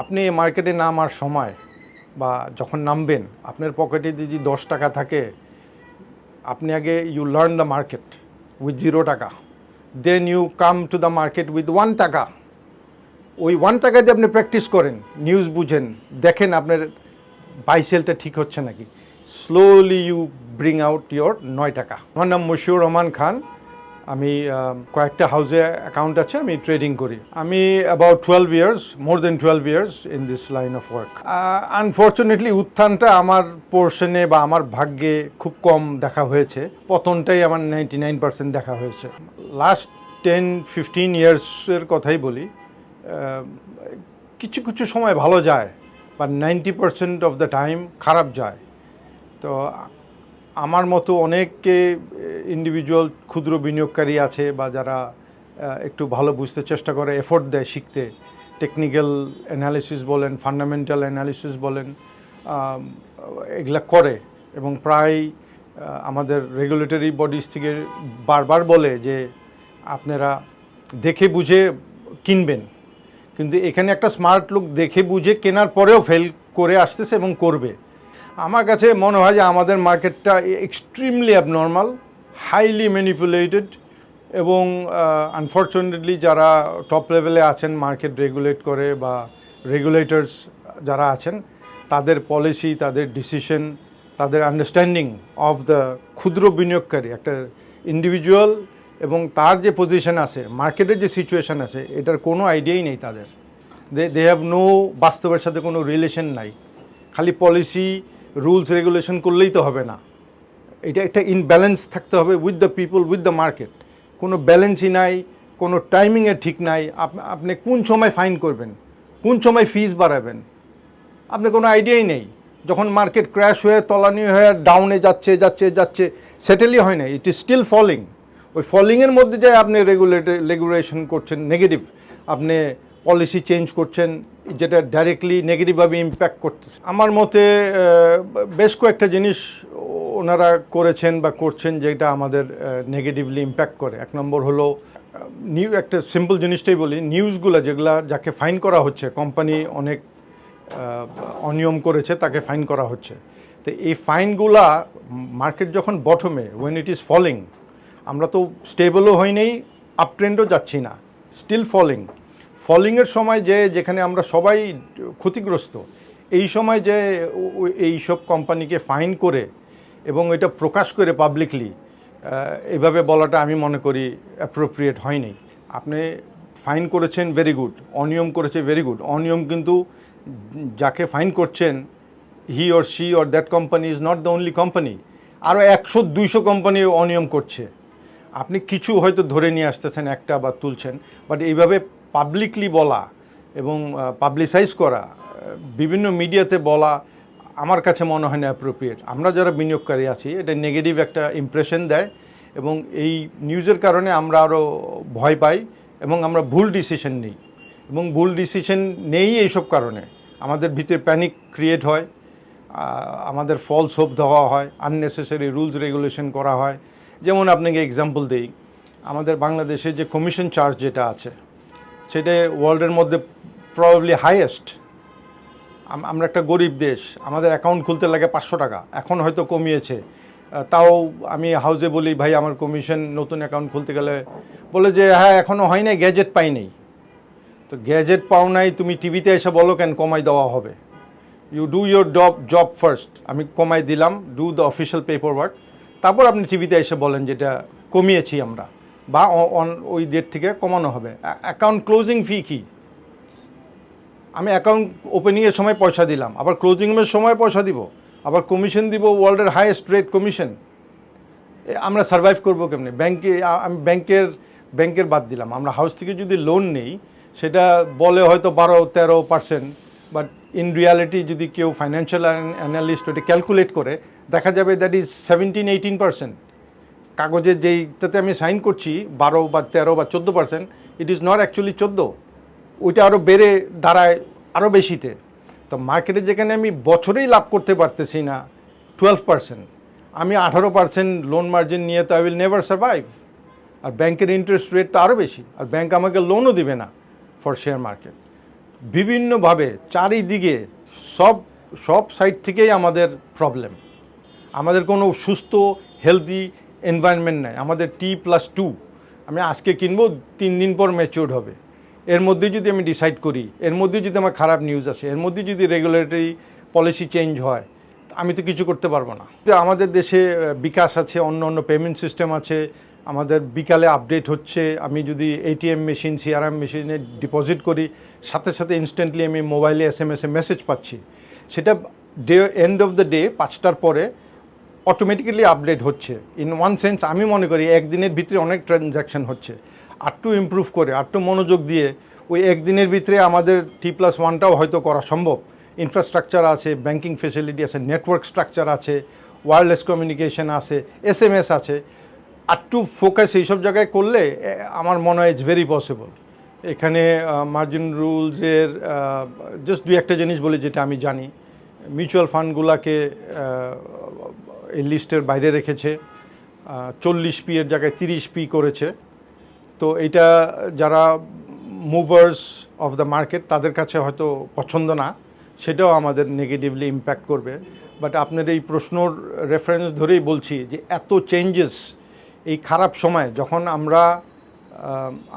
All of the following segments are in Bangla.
আপনি মার্কেটে নামার সময় বা যখন নামবেন, আপনার পকেটে যদি দশ টাকা থাকে, আপনি আগে you learn the market with zero টাকা। Then you come to the market with one টাকা। ওই ওয়ান টাকা দিয়ে আপনি প্র্যাকটিস করেন নিউজ বুঝেন, দেখেন আপনার বাইসেলটা ঠিক হচ্ছে নাকি। Slowly you bring out your নয় টাকা। আমার নাম মশিউর রহমান খান। আমি কয়েকটা হাউসে অ্যাকাউন্ট আছে, আমি ট্রেডিং করি। আমি about twelve years more then twelve years in this line of work unfortunately উত্থানটা আমার পোর্শনে বা আমার ভাগ্যে খুব কম দেখা হয়েছে। পতনটাই আমার নাইনটি নাইন পার্সেন্ট দেখা হয়েছে। লাস্ট টেন ফিফটিন ইয়ার্সের কথাই বলি কিছু কিছু সময় ভালো যায় বা ninety percent of the time খারাপ যায়। তো, আমার মতো অনেকে ইন্ডিভিজুয়াল ক্ষুদ্র বিনিয়োগকারী আছে বা যারা একটু ভালো বুঝতে চেষ্টা করে এফোর্ট দেয় শিখতে। টেকনিক্যাল অ্যানালিসিস বলেন ফান্ডামেন্টাল অ্যানালিসিস বলেন এগুলা করে এবং প্রায় আমাদের রেগুলেটরি বডিজ থেকে বারবার বলে যে, আপনারা দেখে বুঝে কিনবেন। কিন্তু এখানে একটা স্মার্ট লোক দেখে বুঝে কেনার পরেও ফেল করে আসতেছে এবং করবে। আমার কাছে মনে হয় যে আমাদের মার্কেটটা এক্সট্রিমলি অ্যাবনর্মাল হাইলি ম্যানিপুলেটেড এবং আনফর্চুনেটলি যারা টপ লেভেলে আছেন মার্কেট রেগুলেট করে বা রেগুলেটরস যারা আছেন, তাদের পলিসি তাদের ডিসিশন তাদের আন্ডারস্ট্যান্ডিং অফ দ্য ক্ষুদ্র বিনিয়োগকারী, একটা ইন্ডিভিজুয়াল এবং তার যে পজিশন আছে মার্কেটের যে সিচুয়েশন আছে, এটার কোনো আইডিয়াই নেই তাদের। দে দে হ্যাভ নো বাস্তবের সাথে কোনো রিলেশন নাই। খালি পলিসি রুলস রেগুলেশন করলেই তো হবে না। এটা একটা ইনব্যালেন্স থাকতে হবে with the people with the market কোনো ব্যালেন্সই নাই, কোনো টাইমিংয়ের ঠিক নাই। আপ- আপনি কোন সময় ফাইন করবেন? কোন সময় ফিজ বাড়াবেন? আপনি কোনো আইডিয়াই নেই। যখন মার্কেট ক্র্যাশ হয়ে, তলানি হয়ে ডাউনে যাচ্ছে যাচ্ছে যাচ্ছে সেটেলই হয় না। ইট ইজ স্টিল ফলিং ওই ফলিংয়ের মধ্যে যে আপনি রেগুলেট রেগুলেশন করছেন নেগেটিভ আপনি পলিসি চেঞ্জ করছেন, যেটা ডাইরেক্টলি নেগেটিভভাবে ইম্প্যাক্ট করতেছে। আমার মতে বেশ কয়েকটা জিনিস ওনারা করেছেন বা করছেন যেটা আমাদের নেগেটিভলি ইম্প্যাক্ট করে। এক নম্বর হলো নিউ একটা সিম্পল জিনিসটাই বলি নিউজগুলো যেগুলা যাকে ফাইন করা হচ্ছে কোম্পানি অনেক অনিয়ম করেছে, তাকে ফাইন করা হচ্ছে। তো এই ফাইনগুলা মার্কেট যখন বটমে ওয়েন ইট ইজ ফলিং আমরা তো স্টেবলও হই নেই আপ ট্রেন্ডও যাচ্ছি না স্টিল ফলিং ফলিংয়ের সময় যে যেখানে আমরা সবাই ক্ষতিগ্রস্ত, এই সময় যে এই সব কোম্পানিকে ফাইন করে এবং এটা প্রকাশ করে পাবলিকলি এভাবে বলাটা আমি মনে করি অ্যাপ্রোপ্রিয়েট হয়নি। আপনি ফাইন করেছেন ভেরি গুড অনিয়ম করেছে ভেরি গুড অনিয়ম কিন্তু যাকে ফাইন করছেন he or she or that company is not the only company আরও একশো, দুইশো কোম্পানি অনিয়ম করছে। আপনি কিছু হয়তো ধরে নিয়ে আসতেছেন, একটা বা তুলছেন বাট এইভাবে পাবলিকলি বলা এবং পাবলিসাইজ করা বিভিন্ন মিডিয়াতে বলা আমার কাছে মনে হয় না অ্যাপ্রোপ্রিয়েট আমরা যারা বিনিয়োগকারী আছি, এটা নেগেটিভ একটা ইমপ্রেশন দেয় এবং এই নিউজের কারণে আমরা আরও ভয় পাই এবং আমরা ভুল ডিসিশন নিই। এবং ভুল ডিসিশন নেই এইসব কারণে। আমাদের ভিতরে প্যানিক ক্রিয়েট হয় আমাদের ফলস হোপ দেওয়া হয় আননেসেসারি রুলস রেগুলেশন করা হয়। যেমন আপনাকে এক্সাম্পল দিই, আমাদের বাংলাদেশে যে কমিশন চার্জ যেটা আছে, সেটা ওয়ার্ল্ডের মধ্যে প্রবাবলি হাইয়েস্ট আমরা একটা গরিব দেশ, আমাদের অ্যাকাউন্ট খুলতে লাগে পাঁচশো টাকা, এখন হয়তো কমিয়েছে। তাও আমি হাউজে বলি, ভাই, আমার কমিশন নতুন অ্যাকাউন্ট খুলতে গেলে বলে যে হ্যাঁ এখনও হয় নাই গ্যাজেট পাই নেই। তো গ্যাজেট পাও নাই, তুমি টিভিতে এসে বলো কেন, কমাই দেওয়া হবে। You do your job job first আমি কমাই দিলাম do the official paper work তারপর আপনি টিভিতে এসে বলেন যেটা কমিয়েছি আমরা। বা ওই ডেট থেকে কমানো হবে। অ্যাকাউন্ট ক্লোজিং ফি কী? আমি অ্যাকাউন্ট ওপেনিংয়ের সময় পয়সা দিলাম, আবার ক্লোজিংয়ের সময় পয়সা দিব, আবার কমিশন দিব ওয়ার্ল্ডের হাইয়েস্ট রেট কমিশন আমরা সার্ভাইভ করব কেমনি? ব্যাংকে আমি ব্যাংকের ব্যাংকের বাদ দিলাম। আমরা হাউস থেকে যদি লোন নেই, সেটা বলে হয়তো বারো, তেরো পার্সেন্ট বাট ইন রিয়ালিটি যদি কেউ ফাইন্যান্সিয়াল অ্যানালিস্ট ওটা ক্যালকুলেট করে, দেখা যাবে that is seventeen eighteen percent কাগজে যেইটাতে আমি সাইন করছি, বারো বা তেরো বা চোদ্দ percent it is not actually চোদ্দ। ওইটা আরও বেড়ে দাঁড়ায় আরও বেশিতে। তো মার্কেটে যেখানে আমি বছরেই লাভ করতে পারতেছি না টুয়েলভ পার্সেন্ট আমি আঠারো পার্সেন্ট লোন মার্জিন নিয়ে তো আই উইল নেভার সার্ভাইভ আর ব্যাংকের ইন্টারেস্ট রেট তো আরও বেশি। আর ব্যাংক আমাকে লোনও দিবে না ফর শেয়ার মার্কেট বিভিন্নভাবে চারিদিকে সব সব সাইড থেকেই আমাদের প্রবলেম আমাদের কোনো সুস্থ হেলদি এনভায়রনমেন্ট নেই। আমাদের টি প্লাস টু আমি আজকে কিনবো, তিন দিন পর ম্যাচিওর হবে। এর মধ্যে যদি আমি ডিসাইড করি, এর মধ্যে যদি আমার খারাপ নিউজ আসে, এর মধ্যে যদি রেগুলেটরি পলিসি চেঞ্জ হয়, আমি তো কিছু করতে পারব না। আমাদের দেশে বিকাশ আছে, অন্য অন্য পেমেন্ট সিস্টেম আছে, আমাদের বিকালে আপডেট হচ্ছে, আমি যদি এটিএম মেশিন সিআরএম মেশিনে ডিপোজিট করি, সাথে সাথে ইনস্ট্যান্টলি আমি মোবাইলে এস এম এসে মেসেজ পাচ্ছি। সেটা day end of the day পাঁচটার পরে অটোমেটিক্যালি আপডেট হচ্ছে। ইন ওয়ান সেন্স আমি মনে করি, একদিনের ভিতরে অনেক ট্রানজ্যাকশন হচ্ছে। আরটু ইমপ্রুভ করে আরটু মনোযোগ দিয়ে ওই একদিনের ভিতরে আমাদের টি প্লাস ওয়ানটাও হয়তো করা সম্ভব। ইনফ্রাস্ট্রাকচার আছে ব্যাংকিং ফেসিলিটি আছে নেটওয়ার্ক স্ট্রাকচার আছে ওয়্যারলেস কমিউনিকেশন আছে এস এম এস আছে। আরটু ফোকাস এইসব জায়গায় করলে আমার মনে হয় ইটস ভেরি পসিবল এখানে মার্জিন রুলসের জাস্ট দুই একটা জিনিস বলি যেটা আমি জানি। মিউচুয়াল ফান্ডগুলোকে এই লিস্টের বাইরে রেখেছে। চল্লিশ পি এর জায়গায় তিরিশ পি করেছে। তো এটা যারা মুভার্স অফ দ্য মার্কেট তাদের কাছে হয়তো পছন্দ না। সেটাও আমাদের নেগেটিভলি ইম্প্যাক্ট করবে। বাট আপনার এই প্রশ্নর রেফারেন্স ধরেই বলছি যে এত চেঞ্জেস এই খারাপ সময়, যখন আমরা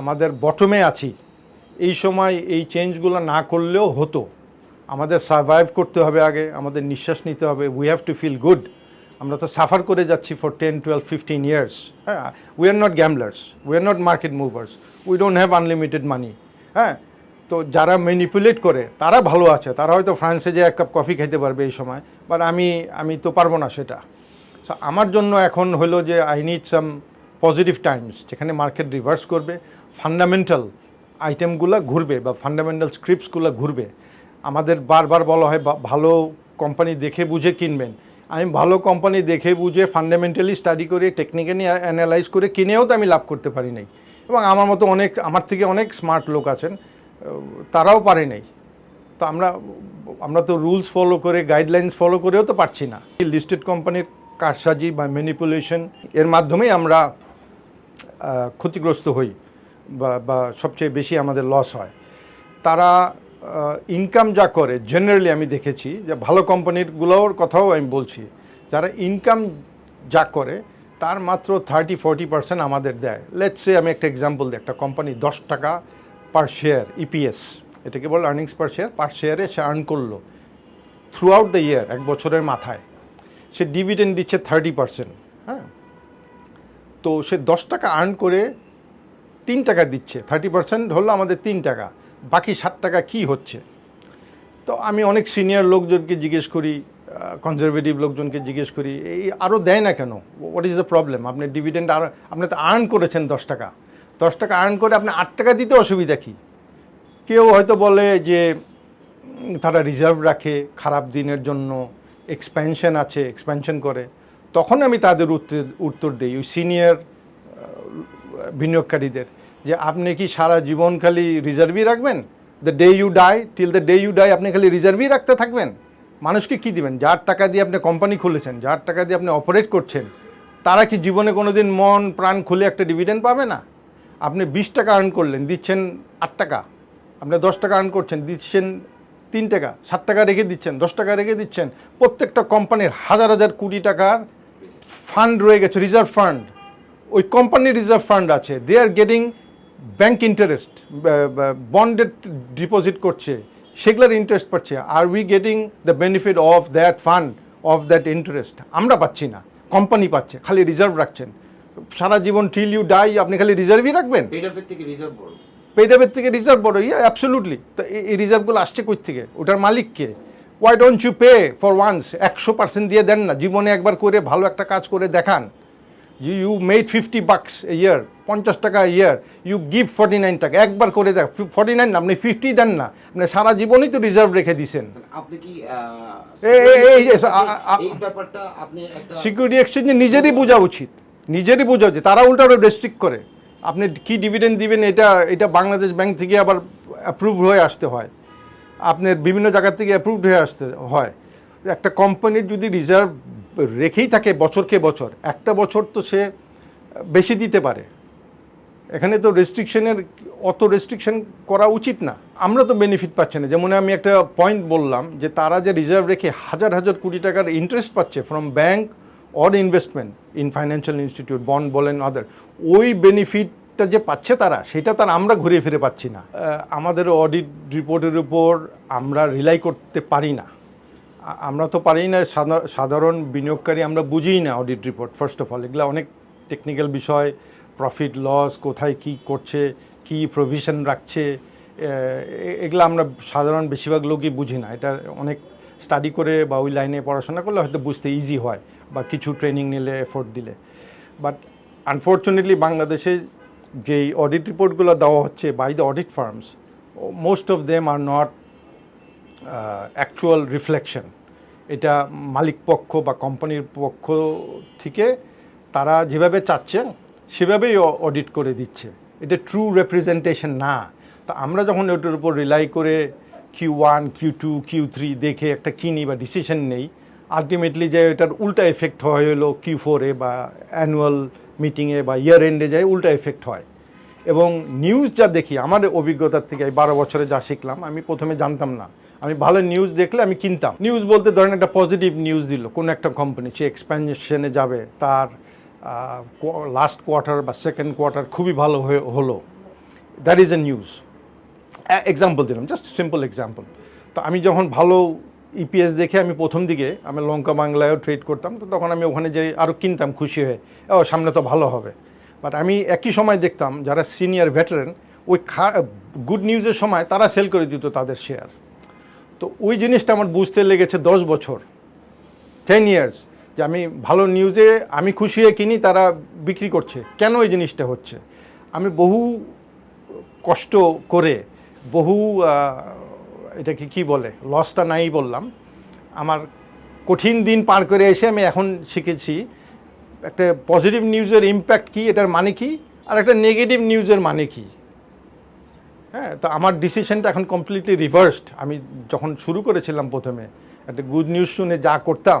আমাদের বটমে আছি, এই সময় এই চেঞ্জগুলো না করলেও হতো। আমাদের সার্ভাইভ করতে হবে আগে, আমাদের নিঃশ্বাস নিতে হবে। We have to feel good আমরা তো সাফার করে যাচ্ছি for ten twelve fifteen years হ্যাঁ we are not gamblers we are not market movers we don't have unlimited money হ্যাঁ তো যারা ম্যানিপুলেট করে, তারা ভালো আছে, তারা হয়তো ফ্রান্সে যে এক কাপ কফি খেতে পারবে এই সময় বাট আমি আমি তো পারব না সেটা। সো আমার জন্য এখন হলো যে I need some positive times যেখানে মার্কেট রিভার্স করবে ফান্ডামেন্টাল আইটেমগুলো ঘুরবে বা ফান্ডামেন্টাল স্ক্রিপ্টসগুলো ঘুরবে। আমাদের বারবার বলা হয় ভালো কোম্পানি দেখে বুঝে কিনবেন। আমি ভালো কোম্পানি দেখে বুঝে ফান্ডামেন্টালি স্টাডি করে টেকনিক্যালি অ্যানালাইজ করে কিনেও তো আমি লাভ করতে পারি নাই। এবং আমার মতো অনেক, আমার থেকে অনেক স্মার্ট লোক আছেন, তারাও পারে নাই। তো আমরা আমরা তো রুলস ফলো করে গাইডলাইন্স ফলো করেও তো পারছি না। লিস্টেড কোম্পানির কারসাজি বা ম্যানিপুলেশন এর মাধ্যমেই আমরা ক্ষতিগ্রস্ত হই বা বা সবচেয়ে বেশি আমাদের লস হয়। তারা ইনকাম যা করে জেনারেলি আমি দেখেছি যে ভালো কোম্পানিরগুলোর কথাও আমি বলছি, যারা ইনকাম যা করে, তার মাত্র থার্টি ফোরটি পার্সেন্ট আমাদের দেয়। লেটসে আমি একটা এক্সাম্পল দিই, একটা কোম্পানি দশ টাকা পার শেয়ার ইপিএস এটাকে বল আর্নিংস পার শেয়ার পার শেয়ারে সে আর্ন করল। থ্রু আউট দ্য ইয়ার এক বছরের মাথায়, সে ডিভিডেন্ড দিচ্ছে থার্টি পার্সেন্ট হ্যাঁ? তো সে দশ টাকা আর্ন করে তিন টাকা দিচ্ছে থার্টি পার্সেন্ট হলো আমাদের তিন টাকা। বাকি সাত টাকা কি হচ্ছে? তো আমি অনেক সিনিয়র লোকজনকে জিজ্ঞেস করি কনজারভেটিভ লোকজনকে জিজ্ঞেস করি, এই আরও দেয় না কেন? হোয়াট ইজ দ্য প্রবলেম আপনি ডিভিডেন্ড আর, আপনি তো আর্ন করেছেন দশ টাকা। দশ টাকা আর্ন করে আপনি আট টাকা দিতে অসুবিধা কী? কেউ হয়তো বলে যে তারা রিজার্ভ রাখে খারাপ দিনের জন্য এক্সপ্যানশন আছে এক্সপ্যানশন করে। তখন আমি তাদের উত্তর উত্তর দিই। ওই সিনিয়র বিনিয়োগকারীদের। যে আপনি কি সারা জীবন খালি রিজার্ভই রাখবেন? The day you die till the day you die আপনি খালি রিজার্ভই রাখতে থাকবেন? মানুষকে কি দিবেন? যার টাকা দিয়ে আপনি কোম্পানি খুলেছেন, যার টাকা দিয়ে আপনি অপারেট করছেন, তারা কি জীবনে কোনোদিন মন, প্রাণ খুলে একটা ডিভিডেন্ড পাবে না? আপনি বিশ টাকা আর্ন করলেন, দিচ্ছেন আট টাকা। আপনি দশ টাকা আর্ন করছেন, দিচ্ছেন তিন টাকা সাত টাকা রেখে দিচ্ছেন, দশ টাকা রেখে দিচ্ছেন। প্রত্যেকটা কোম্পানির হাজার হাজার কোটি টাকার ফান্ড রয়ে গেছে রিজার্ভ ফান্ড ওই কোম্পানির রিজার্ভ ফান্ড আছে। They are getting bank interest bonded deposit করছে সেগুলোর ইন্টারেস্ট পাচ্ছে। আর we getting the benefit of that fund of that interest আমরা পাচ্ছি না। কোম্পানি পাচ্ছে খালি রিজার্ভ রাখছেন। সারা জীবন টিল ইউ ডাই আপনি খালি রিজার্ভই রাখবেন? পেড থেকে রিজার্ভ বড়। পেডাবের থেকে রিজার্ভ বড় ইয়া অ্যাবসলুটলি তো এই- রিজার্ভগুলো আসছে কই থেকে? ওটার মালিক কে? Why don't you pay for once একশো পার্সেন্ট দিয়ে দেন না। জীবনে একবার করে ভালো একটা কাজ করে দেখান। ইউ ইউ মেড ফিফটি বাক্স এ ইয়ার পঞ্চাশ টাকা year you give forty nine টাকা। একবার করে দেখ ফর্টি নাইন আপনি ফিফটি দেন না। আপনি সারা জীবনই তো রিজার্ভ রেখে দিছেন। আপনি কি এই- ব্যাপারটা আপনি একটা সিকিউরিটি এক্সচেঞ্জে নিজেরই বোঝা উচিত। নিজেরই বোঝা উচিত। তারা উল্টা রেস্ট্রিক্ট করে। আপনি কি ডিভিডেন্ড দিবেন এটা এটা বাংলাদেশ ব্যাংক থেকে আবার অ্যাপ্রুভ হয়ে আসতে হয়। আপনার বিভিন্ন জায়গা থেকে অ্যাপ্রুভড হয়ে আসতে হয়। একটা কোম্পানির যদি রিজার্ভ রেখেই থাকে বছরকে বছর। একটা বছর তো সে বেশি দিতে পারে। এখানে তো রেস্ট্রিকশনের অত রেস্ট্রিকশন করা উচিত না। আমরা তো বেনিফিট পাচ্ছি না। যেমন আমি একটা পয়েন্ট বললাম যে তারা যে রিজার্ভ রেখে হাজার হাজার কোটি টাকার ইন্টারেস্ট পাচ্ছে from bank or investment in financial institute bond বলেন আদার ওই বেনিফিটটা যে পাচ্ছে তারা, সেটা তার আমরা ঘুরে ফিরে পাচ্ছি না। আমাদের অডিট রিপোর্টের উপর আমরা রিলাই করতে পারি না। আমরা তো পারি না, সাধা- সাধারণ বিনিয়োগকারী আমরা বুঝিই না audit report first of all এগুলো অনেক টেকনিক্যাল বিষয় প্রফিট লস কোথায় কি করছে, কি প্রভিশন রাখছে এগুলো আমরা সাধারণ বেশিরভাগ লোকই বুঝি না। এটা অনেক স্টাডি করে বা ওই লাইনে পড়াশোনা করলে হয়তো বুঝতে ইজি হয় বা কিছু ট্রেনিং নিলে এফোর্ট দিলে। বাট আনফর্চুনেটলি বাংলাদেশে যেই অডিট রিপোর্টগুলো দেওয়া হচ্ছে by the audit firms most of them are not actual reflection এটা মালিক পক্ষ বা কোম্পানির পক্ষ থেকে তারা যেভাবে চাচ্ছে সেভাবেই অডিট করে দিচ্ছে। এটা ট্রু রেপ্রেজেন্টেশন না। তা আমরা যখন ওটার উপর রিলাই করে Q one Q two Q three দেখে একটা কিনি বা ডিসিশন নেই আলটিমেটলি যে এটার উল্টা এফেক্ট হয় হলো কিউ ফোরে বা অ্যানুয়াল মিটিংয়ে বা ইয়ার এন্ডে যায় উল্টা এফেক্ট হয়। এবং নিউজ যা দেখি, আমার অভিজ্ঞতার থেকে বারো বছরে যা শিখলাম, আমি প্রথমে জানতাম না। আমি ভালো নিউজ দেখলে আমি কিনতাম। নিউজ বলতে ধরেন একটা পজিটিভ নিউজ দিল, কোন একটা কোম্পানি সে এক্সপ্যানশনে যাবে, তার লাস্ট কোয়ার্টার বা সেকেন্ড কোয়ার্টার খুবই ভালো হয়ে, হলো। That is a news example দিলাম জাস্ট সিম্পল এক্সাম্পল তো আমি যখন ভালো ইপিএস দেখে আমি প্রথম দিকে, আমি লঙ্কা বাংলায়ও ট্রেড করতাম, তো তখন আমি ওখানে যে আরও কিনতাম, খুশি হয়ে। ও, সামনে তো ভালো হবে। বাট আমি একই সময় দেখতাম, যারা সিনিয়র ভেটারেন ওই গুড নিউজের সময় তারা সেল করে দিত তাদের শেয়ার তো ওই জিনিসটা আমার বুঝতে লেগেছে দশ বছর টেন ইয়ার্স যে আমি ভালো নিউজে আমি খুশি হয়ে কিনি, তারা বিক্রি করছে। কেন এই জিনিসটা হচ্ছে? আমি বহু কষ্ট করে, বহু এটাকে কি বলে লসটা নাই বললাম। আমার কঠিন দিন পার করে এসে আমি এখন শিখেছি, একটা পজিটিভ নিউজের ইম্প্যাক্ট কী, এটার মানে কি, আর একটা নেগেটিভ নিউজের মানে কি। হ্যাঁ তো আমার ডিসিশনটা এখন কমপ্লিটলি রিভার্সড আমি যখন শুরু করেছিলাম প্রথমে, একটা গুড নিউজ শুনে যা করতাম,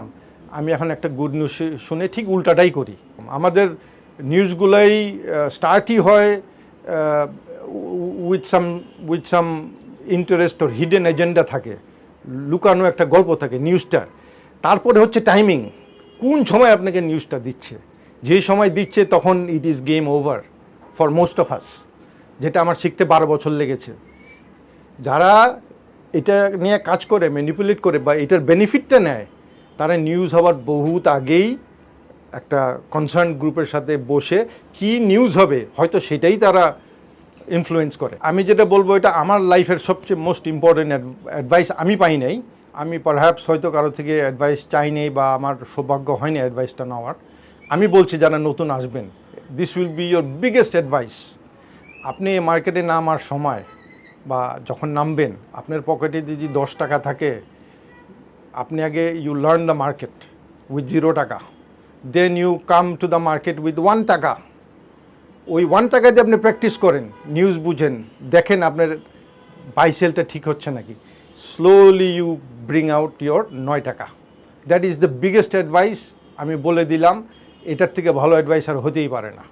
আমি এখন একটা গুড নিউজ শুনে ঠিক উল্টাটাই করি। আমাদের নিউজগুলোই স্টার্টই হয় with some with some interest or hidden agenda থাকে, লুকানো একটা গল্প থাকে নিউজটা তারপরে হচ্ছে টাইমিং কোন সময় আপনাকে নিউজটা দিচ্ছে? যে সময় দিচ্ছে তখন it is game over for most of us যেটা আমার শিখতে বারো বছর লেগেছে। যারা এটা নিয়ে কাজ করে ম্যানিপুলেট করে বা এটার বেনিফিটটা নেয়, তারা নিউজ হওয়ার বহুত আগেই একটা কনসার্ন গ্রুপের সাথে বসে কি নিউজ হবে, হয়তো সেটাই তারা ইনফ্লুয়েন্স করে। আমি যেটা বলব, এটা আমার লাইফের সবচেয়ে মোস্ট ইম্পর্টেন্ট অ্যাডভাইস আমি পাই নাই। আমি পারহ্যাপস হয়তো কারও থেকে অ্যাডভাইস চাই নেই বা আমার সৌভাগ্য হয়নি অ্যাডভাইসটা নেওয়ার। আমি বলছি, যারা নতুন আসবেন this will be your biggest advice আপনি মার্কেটে নামার সময় বা যখন নামবেন, আপনার পকেটে যদি দশ টাকা থাকে, আপনি আগে you learn the market with zero টাকা। Then you come to the market with one টাকা। ওই ওয়ান টাকা দিয়ে আপনি প্র্যাকটিস করেন নিউজ বুঝেন, দেখেন আপনার বাইসেলটা ঠিক হচ্ছে নাকি। Slowly you bring out your নয় টাকা। That is the biggest advice আমি বলে দিলাম। এটার থেকে ভালো অ্যাডভাইস আর হতেই পারে না।